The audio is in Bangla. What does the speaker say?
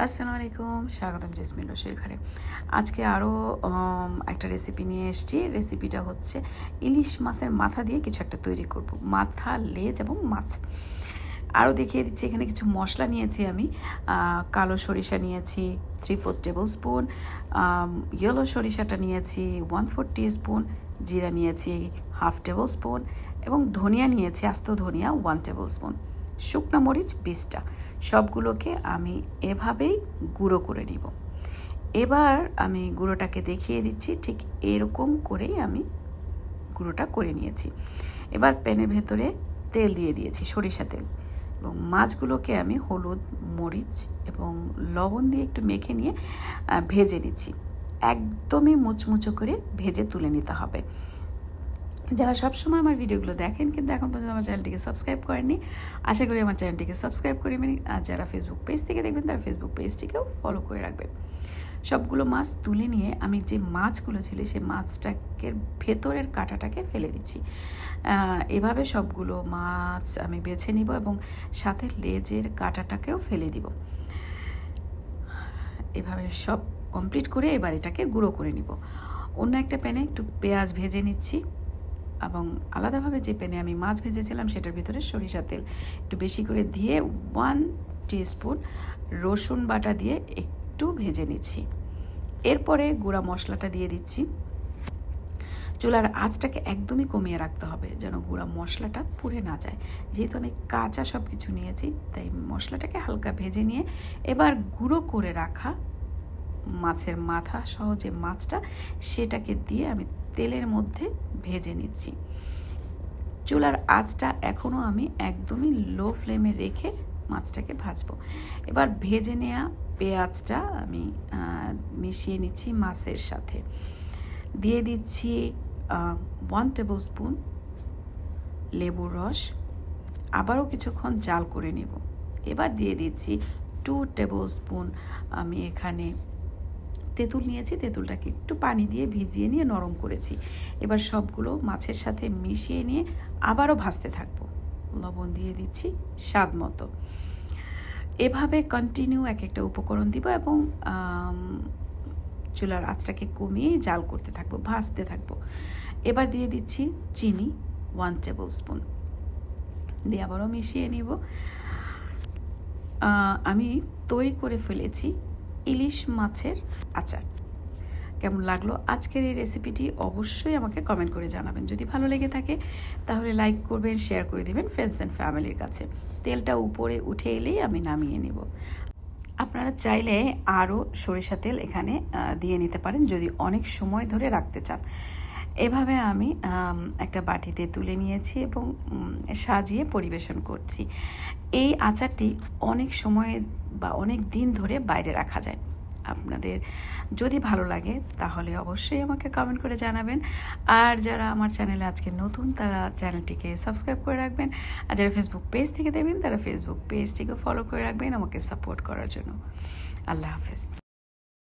আসসালামু আলাইকুম, স্বাগতম জেসমিন রসের ঘরে। আজকে আরও একটা রেসিপি নিয়ে এসেছি। রেসিপিটা হচ্ছে ইলিশ মাছের মাথা দিয়ে কিছু একটা তৈরি করব। মাথা, লেজ এবং মাছ। আরও দেখিয়ে দিচ্ছি, এখানে কিছু মশলা নিয়েছি আমি। কালো সরিষা নিয়েছি three four tablespoon yellow সরিষাটা নিয়েছি ওয়ান ফোর স্পুন জিরা নিয়েছি হাফ টেবিল স্পুন এবং ধনিয়া নিয়েছি, আস্ত ধনিয়া ওয়ান টেবিল স্পুন শুকনো মরিচ বিশটা সবগুলোকে আমি এভাবেই গুঁড়ো করে নিব। এবার আমি গুঁড়োটাকে দেখিয়ে দিচ্ছি, ঠিক এরকম করেই আমি গুঁড়োটা করে নিয়েছি। এবার প্যানের ভেতরে তেল দিয়ে দিয়েছি, সরিষা তেল। এবং মাছগুলোকে আমি হলুদ, মরিচ এবং লবণ দিয়ে একটু মেখে নিয়ে ভেজে নিচ্ছি। একদমই মুচমুচো করে ভেজে তুলে নিতে হবে। যারা সবসময় আমার ভিডিওগুলো দেখেন কিন্তু এখন পর্যন্ত আমার চ্যানেলটিকে সাবস্ক্রাইব করেননি, আশা করি আমার চ্যানেলটিকে সাবস্ক্রাইব করবেন আর যারা ফেসবুক পেজ থেকে দেখবেন, তারা ফেসবুক পেজটিকেও ফলো করে রাখবেন। সবগুলো মাছ তুলে নিয়ে আমি যে মাছগুলো ছিল সেই মাছটাকে ভেতরের কাঁটাটাকে ফেলে দিচ্ছি। এভাবে সবগুলো মাছ আমি বেছে নিব এবং সাথে লেজের কাঁটাটাকেও ফেলে দিব। এভাবে সব কমপ্লিট করে এবার এটাকে গুঁড়ো করে নিব। অন্য একটা প্যানে একটু পেঁয়াজ ভেজে নিচ্ছি। এবং আলাদাভাবে যে প্যানে আমি মাছ ভেজেছিলাম সেটার ভিতরে সরিষা তেল। একটু বেশি করে দিয়ে ওয়ান স্পুন রসুন বাটা দিয়ে একটু ভেজে নিচ্ছি। এরপরে গুঁড়া মশলাটা দিয়ে দিচ্ছি। চুলার আঁচটাকে একদমই কমিয়ে রাখতে হবে যেন গুঁড়া মশলাটা পুড়ে না যায়। যেহেতু আমি কাঁচা সব কিছু নিয়েছি, তাই মশলাটাকে হালকা ভেজে নিয়ে এবার গুঁড়ো করে রাখা মাছের মাথা সহ যে মাছটা, সেটাকে দিয়ে আমি তেলের মধ্যে ভেজে নিচ্ছি। চুলার আঁচটা এখনও আমি একদমই লো ফ্লেমে রেখে মাছটাকে ভাজবো। এবার ভেজে নেওয়া পেঁয়াজটা আমি মিশিয়ে নিচ্ছি মাছের সাথে। দিয়ে দিচ্ছি ওয়ান টেবিল স্পুন লেবুর রস। আবারও কিছুক্ষণ জাল করে নেব। এবার দিয়ে দিচ্ছি টু টেবিল স্পুন আমি এখানে তেঁতুল নিয়েছি, তেঁতুলটাকে একটু পানি দিয়ে ভিজিয়ে নিয়ে নরম করেছি। এবার সবগুলো মাছের সাথে মিশিয়ে নিয়ে আবারও ভাজতে থাকব। লবণ দিয়ে দিচ্ছি স্বাদ মতো। এভাবে কন্টিনিউ এক একটা উপকরণ দিব এবং চুলার আঁচটাকে কমিয়ে জাল করতে থাকব, ভাজতে থাকব। এবার দিয়ে দিচ্ছি চিনি ওয়ান টেবিল স্পুন দিয়ে আবারও মিশিয়ে নিব। আমি তৈরি করে ফেলেছি ইলিশ মাছের আচার। কেমন লাগল আজকের এই রেসিপিটি অবশ্যই আমাকে কমেন্ট করে জানাবেন। যদি ভালো লেগে থাকে, তাহলে লাইক করবেন শেয়ার করে দিবেন ফ্রেন্ডস অ্যান্ড ফ্যামিলির কাছে। তেলটা উপরে উঠে এলেই আমি নামিয়ে নেব। আপনারা চাইলে আরও সরিষা তেল এখানে দিয়ে নিতে পারেন যদি অনেক সময় ধরে রাখতে চান। এভাবে আমি একটা বাটিতে তুলে নিয়েছি এবং সাজিয়ে পরিবেশন করছি। এই আচারটি অনেক সময় বা অনেক দিন ধরে বাইরে রাখা যায়। আপনাদের যদি ভালো লাগে, তাহলে অবশ্যই আমাকে কমেন্ট করে জানাবেন। আর যারা আমার চ্যানেলে আজকে নতুন, তারা চ্যানেলটিকে সাবস্ক্রাইব করে রাখবেন। আর যারা ফেসবুক পেজ থেকে দেবেন তারা ফেসবুক পেজটিকে ফলো করে রাখবেন আমাকে সাপোর্ট করার জন্য। আল্লাহ হাফেজ।